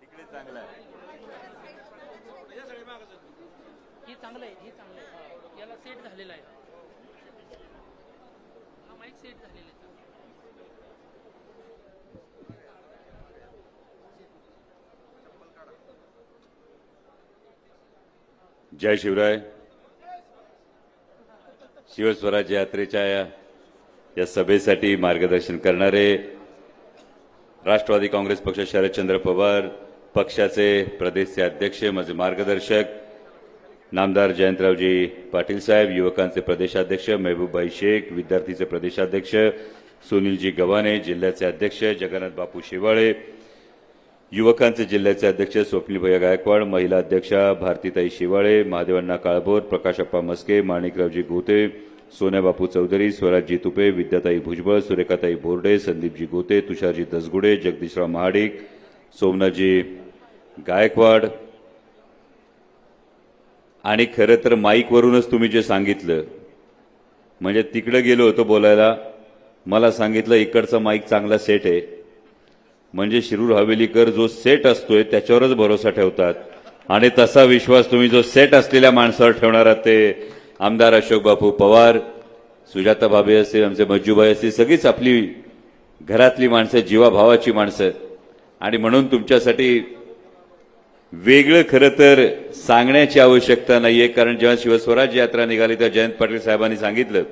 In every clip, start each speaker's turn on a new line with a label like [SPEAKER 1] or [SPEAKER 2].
[SPEAKER 1] तिकडे आहे
[SPEAKER 2] हे चांगलं आहे हे चांगलं आहे याला सेट झालेला आहे हा माईक सेट झालेला आहे
[SPEAKER 1] जय शिवराय. शिवस्वराज्य यात्रेच्या या या सभेसाठी मार्गदर्शन करणारे राष्ट्रवादी काँग्रेस पक्ष शरदचंद्र पवार पक्षाचे प्रदेशचे अध्यक्ष माझे मार्गदर्शक नामदार जयंतरावजी पाटील साहेब युवकांचे प्रदेशाध्यक्ष मेहबूबाई शेख विद्यार्थीचे प्रदेशाध्यक्ष सुनीलजी गव्हाणे जिल्ह्याचे अध्यक्ष जगन्नाथ बापू शेवाळे युवकांचे जिल्ह्याचे अध्यक्ष स्वप्नीभैया गायकवाड महिला अध्यक्षा भारतीताई शिवाळे महादेवांना काळभोर प्रकाशप्पा मस्के माणिकरावजी गोते सोन्याबापू चौधरी स्वराजजी तुपे विद्याताई भुजबळ सुरेखाताई बोर्डे संदीपजी गोते तुषारजी दसगुडे जगदीशराव महाडिक सोमनाथजी गायकवाड. आणि खरं तर माईकवरूनच तुम्ही जे सांगितलं म्हणजे तिकडं गेलो होतो बोलायला मला सांगितलं इकडचा माईक चांगला सेट आहे. म्हणजे शिरूर हवेलीकर जो सेट असतोय त्याच्यावरच भरोसा ठेवतात. आणि तसा विश्वास तुम्ही जो सेट असलेल्या माणसावर ठेवणार ते आमदार अशोक बापू पवार सुजाता भाभे असतील आमचे मज्जूबाई असतील सगळीच आपली घरातली माणसं जीवाभावाची माणसं. आणि म्हणून तुमच्यासाठी वेगळं खरं तर सांगण्याची आवश्यकता नाही आहे कारण जेव्हा शिवस्वराज्य यात्रा निघाली तेव्हा जयंत पाटील साहेबांनी सांगितलं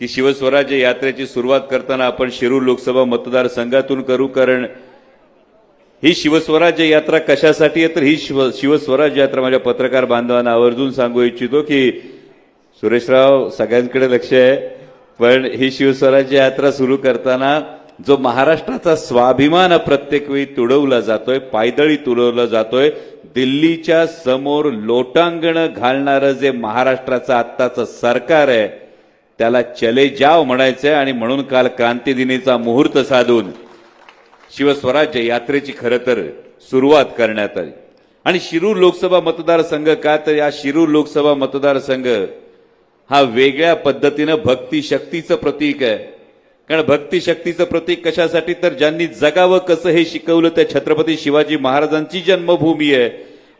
[SPEAKER 1] की शिवस्वराज्य यात्रेची सुरुवात करताना आपण शिरूर लोकसभा मतदारसंघातून करू कारण ही शिवस्वराज्य यात्रा कशासाठी आहे? तर ही शिव शिवस्वराज्य यात्रा माझ्या पत्रकार बांधवांना आवर्जून सांगू इच्छितो की सुरेशराव सगळ्यांकडे लक्ष आहे. पण ही शिवस्वराज्य यात्रा सुरू करताना जो महाराष्ट्राचा स्वाभिमान प्रत्येक वेळी तुडवला जातोय पायदळी तुडवला जातोय. दिल्लीच्या समोर लोटांगण घालणारं जे महाराष्ट्राचं आत्ताचं सरकार आहे त्याला चले जाव म्हणायचंय आणि म्हणून काल क्रांतीदिनीचा मुहूर्त साधून शिवस्वराज्य यात्रेची खरं तर सुरुवात करण्यात आली. आणि शिरूर लोकसभा मतदारसंघ का तर या शिरूर लोकसभा मतदारसंघ हा वेगळ्या पद्धतीनं भक्ती शक्तीचं प्रतीक आहे. कारण भक्ती शक्तीचं प्रतीक कशासाठी? तर ज्यांनी जगावं कसं हे शिकवलं त्या छत्रपती शिवाजी महाराजांची जन्मभूमी आहे.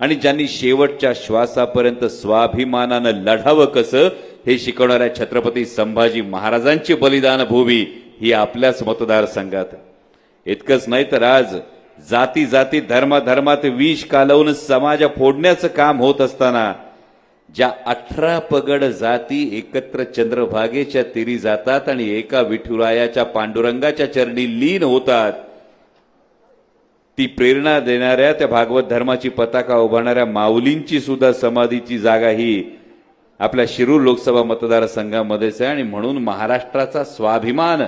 [SPEAKER 1] आणि ज्यांनी शेवटच्या श्वासापर्यंत स्वाभिमानानं लढावं कसं हे शिकवणाऱ्या छत्रपती संभाजी महाराजांची बलिदान भूमी ही आपल्याच मतदारसंघात. इतकंच नाही तर आज जाती जाती धर्माधर्मात विष कालवून समाज फोडण्याचं काम होत असताना ज्या अठरा पगड जाती एकत्र चंद्रभागेच्या तिरी जातात आणि एका विठुरायाच्या पांडुरंगाच्या चरणी लीन होतात ती प्रेरणा देणाऱ्या त्या भागवत धर्माची पताका उभारणाऱ्या माऊलींची सुद्धा समाधीची जागा ही आपल्या शिरूर लोकसभा मतदारसंघामध्येच आहे. आणि म्हणून महाराष्ट्राचा स्वाभिमान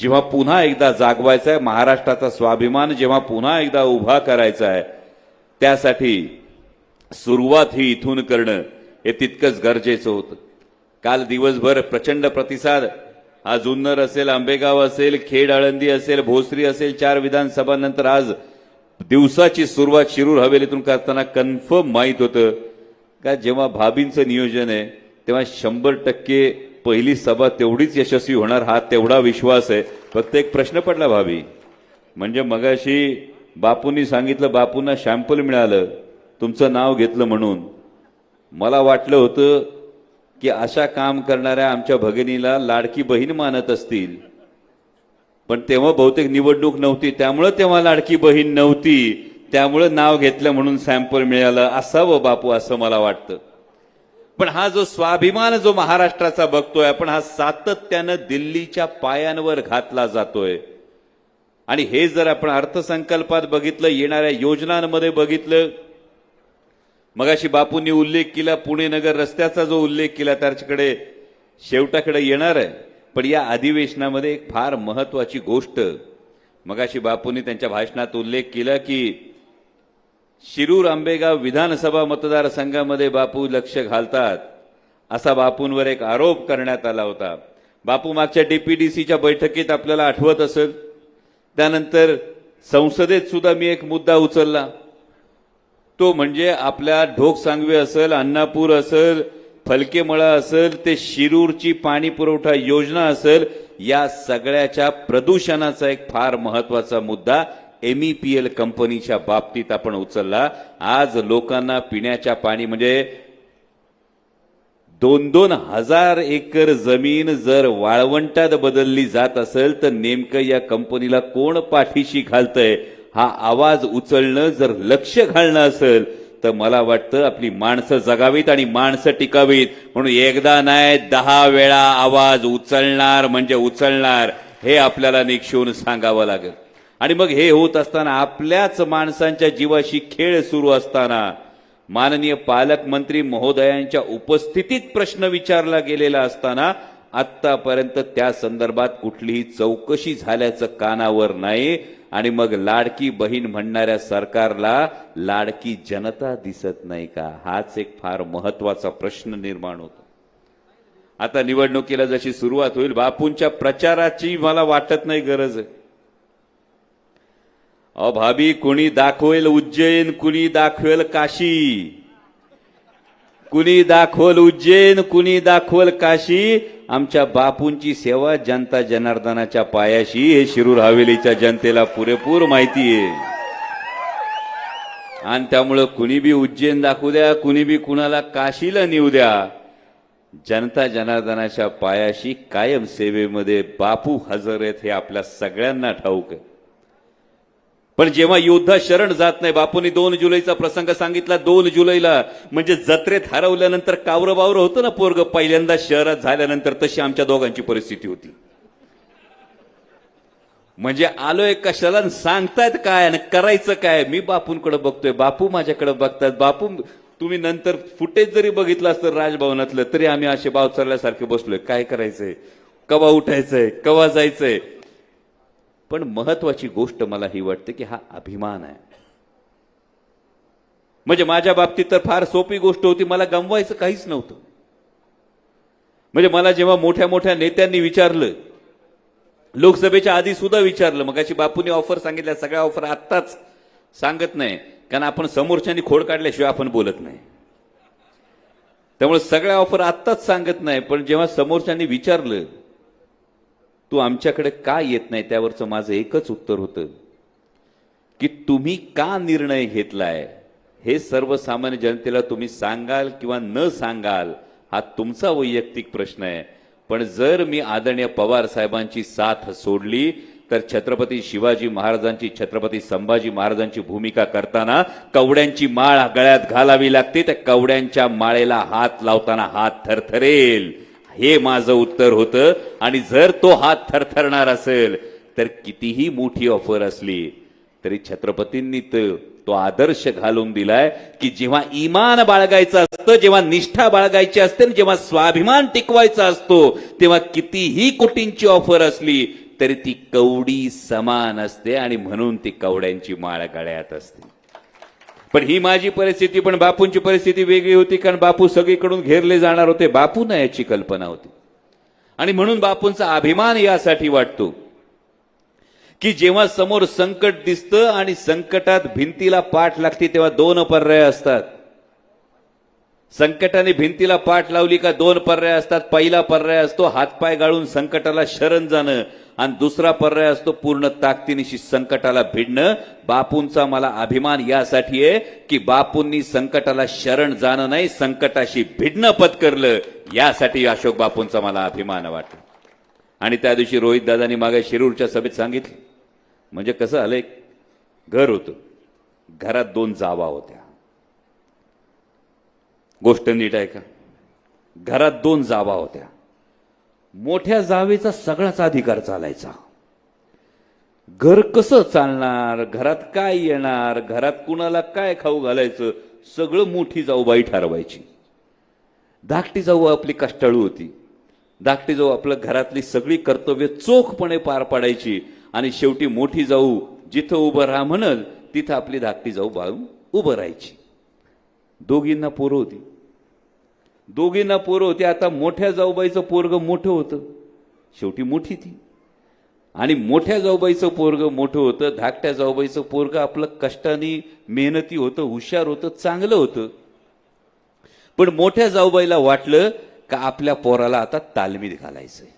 [SPEAKER 1] जेव्हा पुन्हा एकदा जागवायचा आहे महाराष्ट्राचा स्वाभिमान जेव्हा पुन्हा एकदा उभा करायचा आहे त्यासाठी सुरुवात ही इथून करणं हे तितकंच गरजेचं होतं. काल दिवसभर प्रचंड प्रतिसाद. हा जुन्नर असेल आंबेगाव असेल खेड आळंदी असेल भोसरी असेल चार विधानसभांनंतर आज दिवसाची सुरुवात शिरूर हवेलीतून करताना कन्फर्म माहीत होतं. का जेव्हा भाभींचं नियोजन आहे तेव्हा शंभर टक्के पहिली सभा तेवढीच यशस्वी होणार हा तेवढा विश्वास आहे. फक्त एक प्रश्न पडला भाभी. म्हणजे मगाशी बापूंनी सांगितलं बापूंना शॅम्पल मिळालं. तुमचं नाव घेतलं म्हणून. मला वाटलं होतं की अशा काम करणाऱ्या आमच्या भगिनीला लाडकी बहीण मानत असतील. पण तेव्हा बहुतेक निवडणूक नव्हती त्यामुळं तेव्हा लाडकी बहीण नव्हती. त्यामुळं नाव घेतलं म्हणून सॅम्पल मिळालं असावं बापू असं मला वाटतं. पण हा जो स्वाभिमान जो महाराष्ट्राचा बघतोय आपण हा सातत्यानं दिल्लीच्या पायांवर घातला जातोय. आणि हे जर आपण अर्थसंकल्पात बघितलं येणाऱ्या योजनांमध्ये बघितलं मगाशी बापूंनी उल्लेख केला पुणे नगर रस्त्याचा जो उल्लेख केला त्याच्याकडे शेवटाकडे येणार आहे. पण या अधिवेशनामध्ये एक फार महत्वाची गोष्ट मगाशी बापूंनी त्यांच्या भाषणात उल्लेख केला की शिरूर आंबेगाव विधानसभा मतदारसंघामध्ये बापू लक्ष घालतात असा बापूंवर एक आरोप करण्यात आला होता. बापू मागच्या डीपीडीसीच्या बैठकीत आपल्याला आठवत असेल त्यानंतर संसदेत सुद्धा मी एक मुद्दा उचलला. तो म्हणजे आपल्या ढोक सांगवे असेल अन्नापूर असेल फलकेमळा असेल ते शिरूरची पाणी पुरवठा योजना असेल या सगळ्याच्या प्रदूषणाचा एक फार महत्त्वाचा मुद्दा एमईपीएल कंपनीच्या बाबतीत आपण उचलला. आज लोकांना पिण्याच्या पाणी म्हणजे दोन दोन हजार एकर जमीन जर वाळवंटात बदलली जात असेल तर नेमकं या कंपनीला कोण पाठीशी घालतंय? हा आवाज उचलणं जर लक्ष घालणं असेल तर मला वाटतं आपली माणसं जगावीत आणि माणसं टिकावीत. म्हणून एकदा नाही दहा वेळा आवाज उचलणार म्हणजे उचलणार हे आपल्याला निक्षून सांगावं लागेल. आणि मग हे होत असताना आपल्याच माणसांच्या जीवाशी खेळ सुरू असताना माननीय पालकमंत्री महोदयांच्या उपस्थितीत प्रश्न विचारला गेलेला असताना आतापर्यंत त्या संदर्भात कुठलीही चौकशी झाल्याचं कानावर नाही. आणि मग लाडकी बहीण म्हणणाऱ्या सरकारला लाडकी जनता दिसत नाही का? हाच एक फार महत्त्वाचा प्रश्न निर्माण होतो. आता निवडणुकीला जशी सुरुवात होईल बापूंच्या प्रचाराची मला वाटत नाही गरज आहे. अभावी कुणी दाखवेल उज्जैन कुणी दाखवेल काशी. कुणी दाखवल उज्जैन कुणी दाखवल काशी. आमच्या बापूंची सेवा जनता जनार्दनाच्या पायाशी हे शिरूर हवेलीच्या जनतेला पुरेपूर माहिती आहे. आणि त्यामुळं कुणी बी उज्जैन दाखवू द्या कुणी बी कुणाला काशीला नेऊ द्या. जनता जनार्दनाच्या पायाशी कायम सेवेमध्ये बापू हजर आहेत हे आपल्या सगळ्यांना ठाऊक आहे. पण जेव्हा योद्धा शरण जात नाही बापूंनी दोन जुलैचा प्रसंग सांगितला दोन जुलैला. म्हणजे जत्रेत हरवल्यानंतर कावरं बावरं होतं ना पोरग? पहिल्यांदा शहरात झाल्यानंतर तशी आमच्या दोघांची परिस्थिती होती. म्हणजे आलोय कशाला आणि सांगतायत काय आणि करायचं काय? मी बापूंकडे बघतोय. बापू माझ्याकडे बघतात. बापू तुम्ही नंतर फुटेज जरी बघितलं असतं राजभवनातलं तरी आम्ही असे बाव चालल्यासारखे बसलोय. काय करायचंय? कवा उठायचंय? कवा जायचंय? पण महत्वाची गोष्ट मला ही वाटते की हा अभिमान आहे. म्हणजे माझ्या बाबतीत तर फार सोपी गोष्ट होती मला गमवायचं काहीच नव्हतं. म्हणजे मला जेव्हा मोठ्या मोठ्या नेत्यांनी विचारलं लोकसभेच्या आधी सुद्धा विचारलं मग अशी ऑफर सांगितल्या सगळ्या ऑफर आत्ताच सांगत नाही कारण आपण समोरच्यांनी खोड काढल्याशिवाय आपण बोलत नाही. त्यामुळे सगळ्या ऑफर आत्ताच सांगत नाही पण जेव्हा समोरच्यांनी विचारलं तू आमच्याकडे का येत नाही? त्यावरचं माझं एकच उत्तर होतं की तुम्ही का निर्णय घेतलाय? हे सर्वसामान्य जनतेला तुम्ही सांगाल किंवा न सांगाल हा तुमचा वैयक्तिक प्रश्न आहे. पण जर मी आदरणीय पवार साहेबांची साथ सोडली तर छत्रपती शिवाजी महाराजांची छत्रपती संभाजी महाराजांची भूमिका करताना कवड्यांची माळ गळ्यात घालावी लागते. त्या कवड्यांच्या माळेला हात लावताना हात थरथरेल. हे माझं उत्तर होतं. आणि जर तो हात थरथरणार असेल तर कितीही मोठी ऑफर असली तरी छत्रपतींनी तर तो आदर्श घालून दिलाय की जेव्हा इमान बाळगायचं असतं जेव्हा निष्ठा बाळगायची असते आणि जेव्हा स्वाभिमान टिकवायचा असतो तेव्हा कितीही कोटींची ऑफर असली तरी ती कवडी समान असते आणि म्हणून ती कवड्यांची माळ गळ्यात असते. पण ही माझी परिस्थिती पण बापूंची परिस्थिती वेगळी होती कारण बापू सगळीकडून घेरले जाणार होते. बापूंना याची कल्पना होती. आणि म्हणून बापूंचा अभिमान यासाठी वाटतो की जेव्हा समोर संकट दिसतं आणि संकटात भिंतीला पाठ लागते तेव्हा दोन पर्याय असतात. संकटाने भिंतीला पाठ लावली का दोन पर्याय असतात. पहिला पर्याय असतो हातपाय गाळून संकटाला शरण जाणं. आणि दुसरा पर्याय असतो पूर्ण ताकदीनिशी संकटाला भिडणं. बापूंचा मला अभिमान यासाठी आहे की बापूंनी संकटाला शरण जाणं नाही संकटाशी भिडणं पत्करलं. यासाठी अशोक बापूंचा मला अभिमान वाटतो. आणि त्या दिवशी रोहित दादानी मागे शिरूरच्या सभेत सांगितलं. म्हणजे कसं आलं एक घर होतं. घरात दोन जावा होत्या. गोष्ट नीट आहे का घरात दोन जावा होत्या. मोठ्या जावेचा सगळाच अधिकार चालायचा. घर कसं चालणार? घरात काय येणार? घरात कुणाला काय खाऊ घालायचं? सगळं मोठी जाऊबाई ठरवायची. धाकटी जाऊ आपली कष्टाळू होती. धाकटी जाऊ आपलं घरातली सगळी कर्तव्य चोखपणे पार पाडायची आणि शेवटी मोठी जाऊ जिथं उभं राहा म्हणल तिथं आपली धाकटी जाऊ बाळू उभं राहायची. दोघींना पोरं होती. दोघींना पोरं होते. आता मोठ्या जाऊबाईचं पोरग मोठं होतं. शेवटी मोठी ती. आणि मोठ्या जाऊबाईचं पोरग मोठं होतं. धाकट्या जाऊबाईचं पोरग आपलं कष्टाने मेहनती होतं हुशार होतं चांगलं होतं. पण मोठ्या जाऊबाईला वाटलं का आपल्या पोराला आता तालमीत घालायचंय.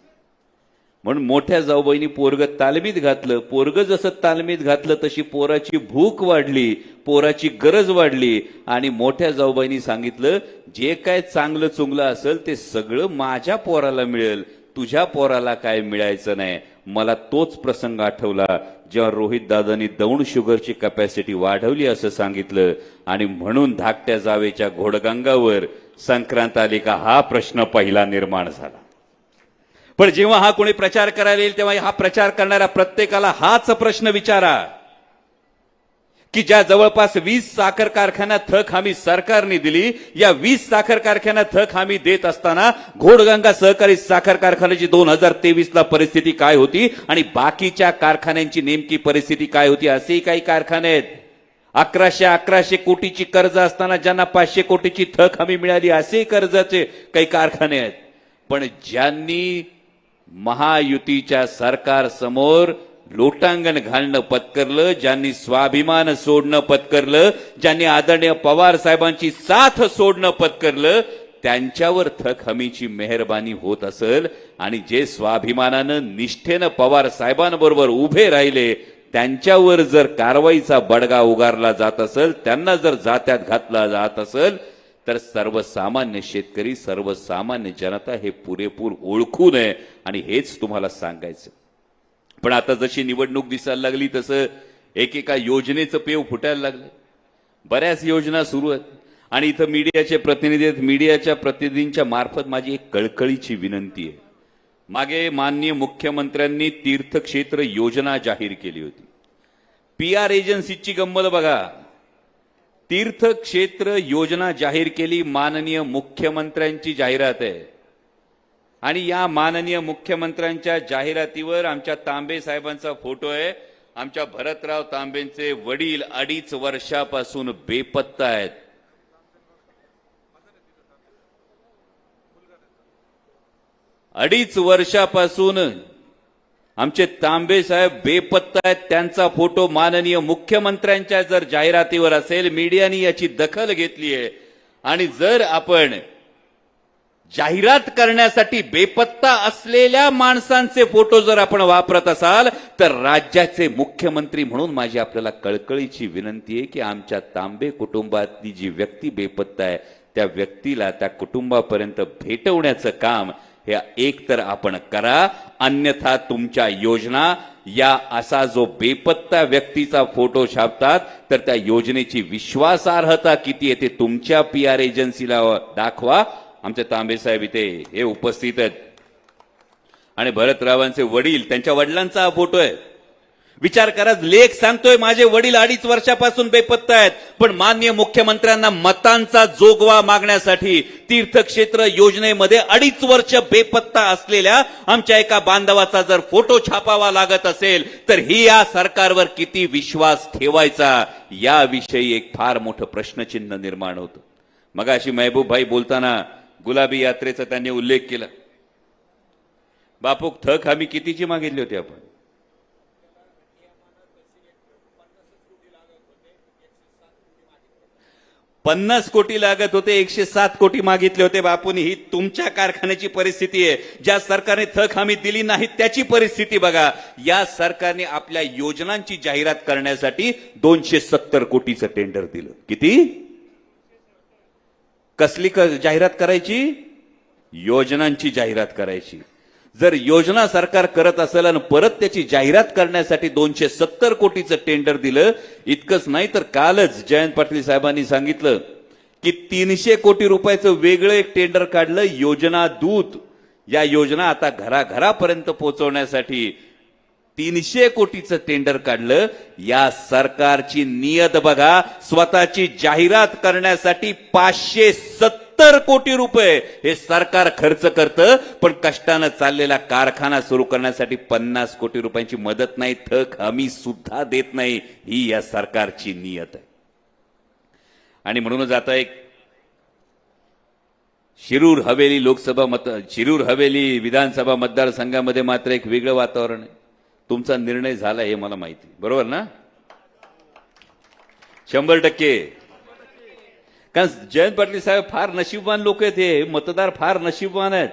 [SPEAKER 1] म्हणून मोठ्या जाऊबाईंनी पोरग तालमीत घातलं. पोरग जसं तालमीत घातलं तशी पोराची भूक वाढली पोराची गरज वाढली. आणि मोठ्या जाऊबाईंनी सांगितलं जे काय चांगलं चुंगलं असेल ते सगळं माझ्या पोराला मिळेल. तुझ्या पोराला काय मिळायचं नाही. मला तोच प्रसंग आठवला जेव्हा रोहित दादांनी दौंड शुगरची कपॅसिटी वाढवली असं सांगितलं. आणि म्हणून धाकट्या जावेच्या घोडगंगावर संक्रांत आली का हा प्रश्न पहिला निर्माण झाला. पण जेव्हा हा कोणी प्रचार करायला येईल तेव्हा हा प्रचार करणाऱ्या प्रत्येकाला हाच प्रश्न विचारा. की ज्या जवळपास वीस साखर कारखाना थक हमी सरकारने दिली या वीस साखर कारखाना थक हमी देत असताना घोडगंगा सहकारी साखर कारखान्याची दोन हजार तेवीस ला परिस्थिती काय होती आणि बाकीच्या कारखान्यांची नेमकी परिस्थिती काय होती असेही काही कारखाने आहेत. अकराशे अकराशे कोटीची कर्ज असताना ज्यांना पाचशे कोटीची थक हमी मिळाली असेही कर्जाचे काही कारखाने आहेत. पण ज्यांनी महायुतीच्या सरकार समोर लोटांगण घालणं पत्करलं ज्यांनी स्वाभिमान सोडणं पत्करलं ज्यांनी आदरणीय पवार साहेबांची साथ सोडणं पत्करलं त्यांच्यावर थक हमीची मेहरबानी होत असेल आणि जे स्वाभिमानानं निष्ठेनं पवार साहेबांबरोबर उभे राहिले त्यांच्यावर जर कारवाईचा बडगा उगारला जात असेल त्यांना जर जात्यात घातला जात असेल तर सर्वसामान्य शेतकरी सर्वसामान्य जनता हे पुरेपूर ओळखू नये आणि हेच तुम्हाला सांगायचं. पण आता जशी निवडणूक दिसायला लागली तसं एकेका योजनेचं पेव फुटायला लागलं. बऱ्याच योजना सुरू आहेत. आणि इथं मीडियाचे प्रतिनिधी आहेत. मीडियाच्या प्रतिनिधींच्या मार्फत माझी एक कळकळीची विनंती आहे. मागे माननीय मुख्यमंत्र्यांनी तीर्थक्षेत्र योजना जाहीर केली होती. पी आर एजन्सीची गंमत बघा. तीर्थक्षेत्र योजना जाहीर केली माननीय मुख्यमंत्र्यांची जाहिरात आहे. आणि या माननीय मुख्यमंत्र्यांच्या जाहिरातीवर आमच्या तांबे साहेबांचा फोटो आहे. आमच्या भरतराव तांबेंचे वडील अडीच वर्षापासून बेपत्ता आहेत. अडीच वर्षापासून आमचे तांबे साहेब बेपत्ता आहेत. त्यांचा फोटो माननीय मुख्यमंत्र्यांच्या जर जाहिरातीवर असेल मीडियाने याची दखल घेतली आहे. आणि जर आपण जाहिरात करण्यासाठी बेपत्ता असलेल्या माणसांचे फोटो जर आपण वापरत असाल तर राज्याचे मुख्यमंत्री म्हणून माझी आपल्याला कळकळीची विनंती आहे की आमच्या तांबे कुटुंबातली जी व्यक्ती बेपत्ता आहे त्या व्यक्तीला त्या कुटुंबापर्यंत भेटवण्याचं काम हे एक तर आपण करा अन्यथा तुमच्या योजना या असा जो बेपत्ता व्यक्तीचा फोटो छापतात तर त्या योजनेची विश्वासार्हता किती आहे ते तुमच्या पी आर एजन्सीला दाखवा. आमचे तांबे साहेब इथे हे उपस्थित आहेत. आणि भरतरावांचे वडील त्यांच्या वडिलांचा हा फोटो आहे. विचार करा लेख सांगतोय माझे वडील अडीच वर्षापासून बेपत्ता आहेत. पण मान्य मुख्यमंत्र्यांना मतांचा जोगवा मागण्यासाठी तीर्थक्षेत्र योजनेमध्ये अडीच वर्ष बेपत्ता असलेल्या आमच्या एका बांधवाचा जर फोटो छापावा लागत असेल तर ही या सरकारवर किती विश्वास ठेवायचा? याविषयी एक फार मोठं प्रश्नचिन्ह निर्माण होतं. मग अशी महबूबभाई बोलताना गुलाबी यात्रेचा त्यांनी उल्लेख केला. बापूक थक आम्ही कितीची मागितली होती आपण? पन्नास कोटी लागत होते एकशे सात कोटी मागितले होते बापूनी. ही तुमच्या कारखान्याची परिस्थिती आहे. ज्या सरकारने थक हमी दिली नाही त्याची परिस्थिती बघा. या सरकारने आपल्या योजनांची जाहिरात करण्यासाठी दोनशे सत्तर कोटीचं टेंडर दिलं. किती? कसली क- जाहिरात करायची? योजनांची जाहिरात करायची. जर योजना सरकार करत असेल आणि परत त्याची जाहिरात करण्यासाठी दोनशे सत्तर कोटीचं टेंडर दिलं इतकंच नाही तर कालच जयंत पाटील साहेबांनी सांगितलं की तीनशे कोटी रुपयाचं वेगळं एक टेंडर काढलं योजना दूत. या योजना आता घराघरापर्यंत पोहोचवण्यासाठी तीनशे कोटीचं टेंडर काढलं. या सरकारची नियत बघा स्वतःची जाहिरात करण्यासाठी पाचशे सत्तर कोटी रुपये हे सरकार खर्च करतं पण कष्टानं चाललेला कारखाना सुरू करण्यासाठी पन्नास कोटी रुपयांची मदत नाही थक हमी सुद्धा देत नाही ही या सरकारची नियत आहे. आणि म्हणूनच आता एक शिरूर हवेली लोकसभा मत शिरूर हवेली विधानसभा मतदारसंघामध्ये मात्र एक वेगळं वातावरण आहे. तुमचा निर्णय झाला हे मला माहिती बरोबर ना? शंभर टक्के. कारण जयंत पाटील साहेब फार नशीबवान लोक आहेत हे. मतदार फार नशीबवान आहेत.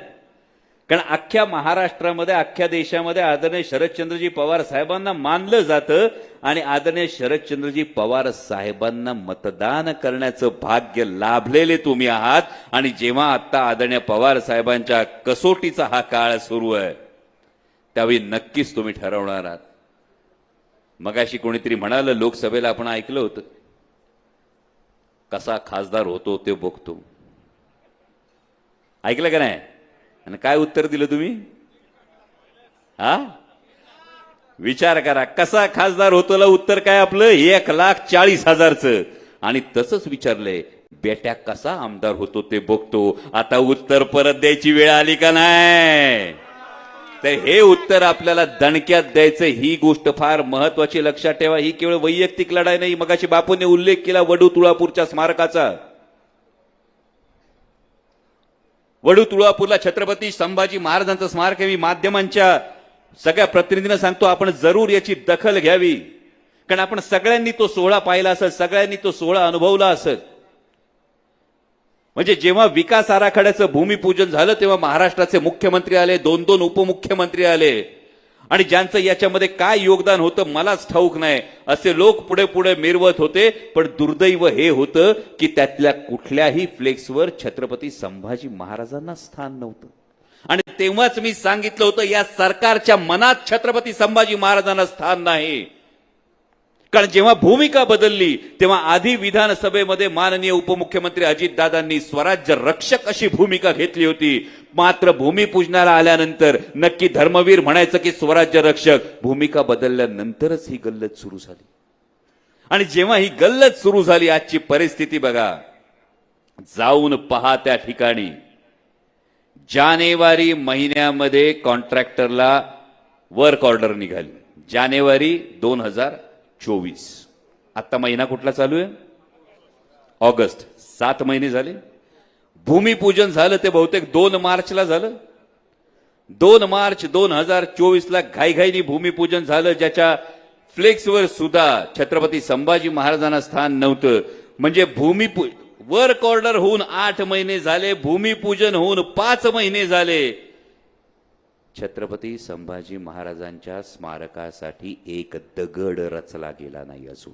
[SPEAKER 1] कारण अख्ख्या महाराष्ट्रामध्ये अख्ख्या देशामध्ये आदरणीय शरदचंद्रजी पवार साहेबांना मानलं जातं आणि आदरणीय शरदचंद्रजी पवार साहेबांना मतदान करण्याचं भाग्य लाभलेले तुम्ही आहात. आणि जेव्हा आता आदरणीय पवार साहेबांच्या कसोटीचा हा काळ सुरू आहे त्यावेळी नक्कीच तुम्ही ठरवणार आहात. मगाशी कोणीतरी म्हणालं लोकसभेला आपण ऐकलं होतं. कसा खासदार होतो ते बघतो. ऐकलं का नाही? आणि काय उत्तर दिलं तुम्ही? हा? विचार करा कसा खासदार होतोला उत्तर काय आपलं? एक लाख चाळीस हजारचं. आणि तसंच विचारलंय बेट्या कसा आमदार होतो ते बघतो. आता उत्तर परत द्यायची वेळ आली का नाही? तर हे उत्तर आपल्याला दणक्यात द्यायचं ही गोष्ट फार महत्वाची लक्षात ठेवा. ही केवळ वैयक्तिक लढाई नाही मगाशी बापूने उल्लेख केला वडू तुळापूरच्या स्मारकाचा. वडू तुळापूरला छत्रपती संभाजी महाराजांचं स्मारक आहे. मी माध्यमांच्या सगळ्या प्रतिनिधींना सांगतो आपण जरूर याची दखल घ्यावी. कारण आपण सगळ्यांनी तो सोहळा पाहिला असेल सगळ्यांनी तो सोहळा अनुभवला असेल. म्हणजे जेव्हा विकास आराखड्याचं भूमिपूजन झालं तेव्हा महाराष्ट्राचे मुख्यमंत्री आले दोन दोन उपमुख्यमंत्री आले. आणि ज्यांचं याच्यामध्ये काय योगदान होतं मलाच ठाऊक नाही. असे लोक पुढे पुढे मिरवत होते पण दुर्दैव हे होतं की त्यातल्या कुठल्याही फ्लेक्सवर छत्रपती संभाजी महाराजांना स्थान नव्हतं. आणि तेव्हाच मी सांगितलं होतं या सरकारच्या मनात छत्रपती संभाजी महाराजांना स्थान नाही. कारण जेव्हा भूमिका बदलली तेव्हा आधी विधानसभेमध्ये माननीय उपमुख्यमंत्री अजितदादांनी स्वराज्य रक्षक अशी भूमिका घेतली होती. मात्र भूमिपूजनाला आल्यानंतर नक्की धर्मवीर म्हणायचं की स्वराज्य रक्षक भूमिका बदलल्यानंतरच ही गल्लत सुरू झाली. आणि जेव्हा ही गल्लत सुरू झाली आजची परिस्थिती बघा. जाऊन पहा त्या ठिकाणी. जानेवारी महिन्यामध्ये कॉन्ट्रॅक्टरला वर्क ऑर्डर निघाली. जानेवारी दोन हजार चोवीस. आत्ता महिना कुठला चालू आहे? ऑगस्ट. सात महिने झाले. भूमिपूजन झालं ते बहुतेक दोन मार्चला झालं. दोन मार्च दोन हजार चोवीसला घाईघाईनी भूमिपूजन झालं ज्याच्या फ्लेक्सवर सुद्धा छत्रपती संभाजी महाराजांना स्थान नव्हतं. म्हणजे भूमिपू वर्क ऑर्डर होऊन आठ महिने झाले भूमिपूजन होऊन पाच महिने झाले. छत्रपती संभाजी महाराजांच्या स्मारकासाठी एक दगड रचला गेला नाही अजून.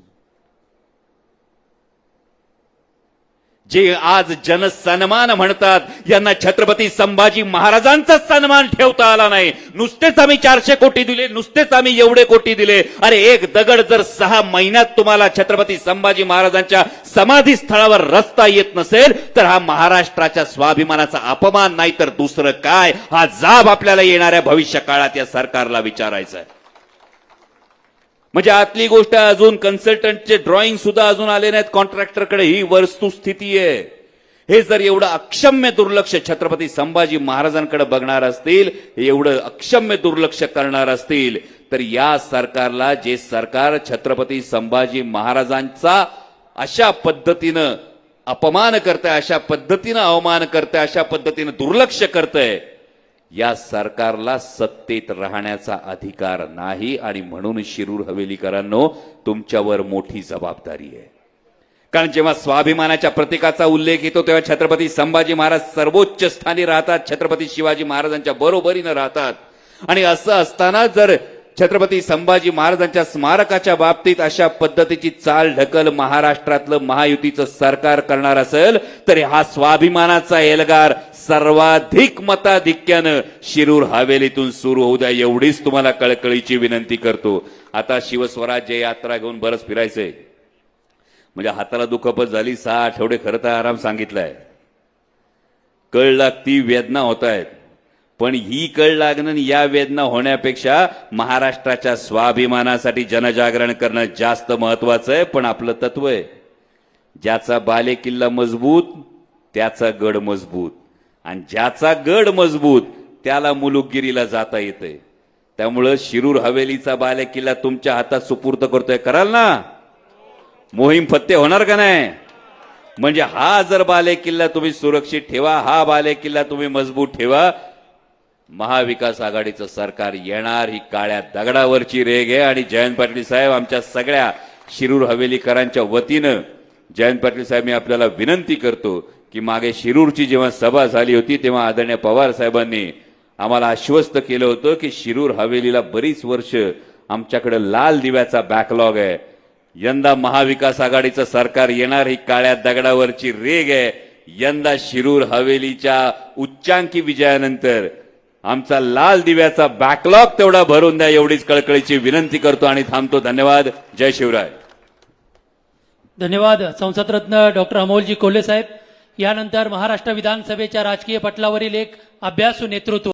[SPEAKER 1] जे आज जनसन्मान म्हणतात यांना छत्रपती संभाजी महाराजांचा सन्मान ठेवता आला नाही. नुसतेच आम्ही चारशे कोटी दिले नुसतेच आम्ही एवढे कोटी दिले. अरे एक दगड जर सहा महिन्यात तुम्हाला छत्रपती संभाजी महाराजांच्या समाधी स्थळावर रस्ता येत नसेल तर हा महाराष्ट्राच्या स्वाभिमानाचा अपमान नाही तर दुसरं काय? हा जाब आपल्याला येणाऱ्या भविष्य काळात या सरकारला विचारायचा आहे. म्हणजे आतली गोष्ट अजून कन्सल्टंटचे ड्रॉइंग सुद्धा अजून आले नाहीत. कॉन्ट्रॅक्टरकडे ही वस्तुस्थिती आहे. हे जर एवढं अक्षम्य दुर्लक्ष छत्रपती संभाजी महाराजांकडे बघणार असतील एवढं अक्षम्य दुर्लक्ष करणार असतील तर या सरकारला जे सरकार छत्रपती संभाजी महाराजांचा अशा पद्धतीनं अपमान करतंय अशा पद्धतीनं अवमान करतंय अशा पद्धतीनं दुर्लक्ष करतंय या सरकारला सत्तेत राहण्याचा अधिकार नाही आणि म्हणून शिरूर हवेलीकरांनो तुमच्यावर मोठी जबाबदारी आहे. कारण जेव्हा स्वाभिमानाच्या प्रतीकाचा उल्लेख येतो तेव्हा छत्रपती संभाजी महाराज सर्वोच्च स्थानी राहतात छत्रपती शिवाजी महाराजांच्या बरोबरीनं राहतात. आणि असं असताना जर छत्रपती संभाजी महाराजांच्या स्मारकाच्या बाबतीत अशा पद्धतीची चाल ढकल महाराष्ट्रातलं महायुतीचं सरकार करणार असेल तर हा स्वाभिमानाचा एल्गार सर्वाधिक मताधिक्यानं शिरूर हवेलीतून सुरू होऊ द्या एवढीच तुम्हाला कळकळीची विनंती करतो. आता शिवस्वराज्य यात्रा घेऊन बरंच फिरायचंय. म्हणजे हाताला दुखापत झाली सहा आठवडे खरं तर आराम सांगितलाय. कळ लागती वेदना होत आहेत पण ही कळ लागणं आणि या वेदना होण्यापेक्षा महाराष्ट्राच्या स्वाभिमानासाठी जनजागरण करणं जास्त महत्वाचं आहे पण आपलं तत्व आहे. ज्याचा बाले किल्ला मजबूत त्याचा गड मजबूत. आणि ज्याचा गड मजबूत त्याला मुलुकगिरीला जाता येते त्यामुळं शिरूर हवेलीचा बाले किल्ला तुमच्या हातात सुपूर्त करतोय. कराल ना? मोहीम फत्ते होणार का नाही? म्हणजे हा जर बाले किल्ला तुम्ही सुरक्षित ठेवा हा बाले किल्ला तुम्ही मजबूत ठेवा महाविकास आघाडीचं सरकार येणार ही काळ्या दगडावरची रेग आहे आणि जयंत पाटील साहेब आमच्या सगळ्या शिरूर हवेलीकरांच्या वतीनं जयंत पाटील साहेब मी आपल्याला विनंती करतो की मागे शिरूरची जेव्हा सभा झाली होती तेव्हा आदरणीय पवार साहेबांनी आम्हाला आश्वस्त केलं होतं की शिरूर हवेलीला बरीच वर्ष आमच्याकडे लाल दिव्याचा बॅकलॉग आहे. यंदा महाविकास आघाडीचं सरकार येणार ही काळ्या दगडावरची रेग आहे. यंदा शिरूर हवेलीच्या उच्चांकी विजयानंतर आमचा लाल दिव्याचा बॅकलॉग तेवढा भरून द्या एवढीच कळकळीची विनंती करतो आणि थांबतो. धन्यवाद. जय शिवराय.
[SPEAKER 2] धन्यवाद संसदरत्न डॉक्टर अमोलजी कोल्हे साहेब. यानंतर महाराष्ट्र विधानसभेच्या राजकीय पटलावरील एक अभ्यासू नेतृत्व